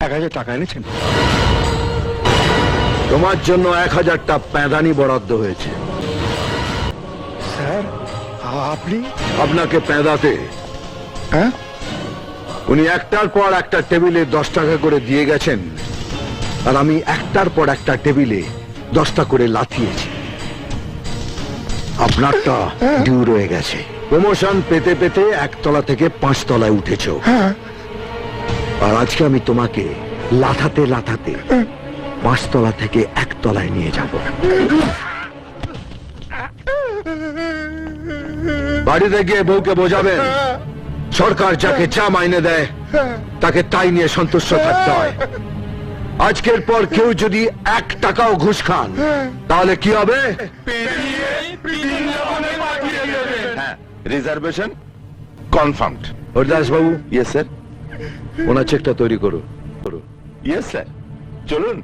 এক হাজার টাকা এনেছেন? তোমার জন্য এক হাজারটা প্যাদানি বরাদ্দ হয়েছে। স্যার আপনি? আপনাকে প্যাদাতে। হ্যাঁ? উনি একটার পর একটা টেবিলে দশ টাকা করে দিয়ে গেছেন আর আমি একটার পর একটা টেবিলে দশটা করে লাথিয়েছি। আপনারটা ডিউ রয়ে গেছে। প্রমোশন পেতে পেতে একতলা থেকে পাঁচ তলায় উঠেছ আর আজকে আমি তোমাকে লাথাতে লাথাতে পাঁচতলা থেকে একতলায় নিয়ে যাব। বাড়িতে গিয়ে বউকে বোঝাবেন সরকার যাকে যা মাইনে দেয় তাকে তাই নিয়ে সন্তুষ্ট থাকতে হয়। আজকের পর কেউ যদি এক টাকাও ঘুষ খান তাহলে কি হবে? রিজার্ভেশন কনফার্মড হরিদাস বাবু ইয়েস স্যার ওনার চেকটা তৈরি করো করো ইয়েস স্যার চলুন।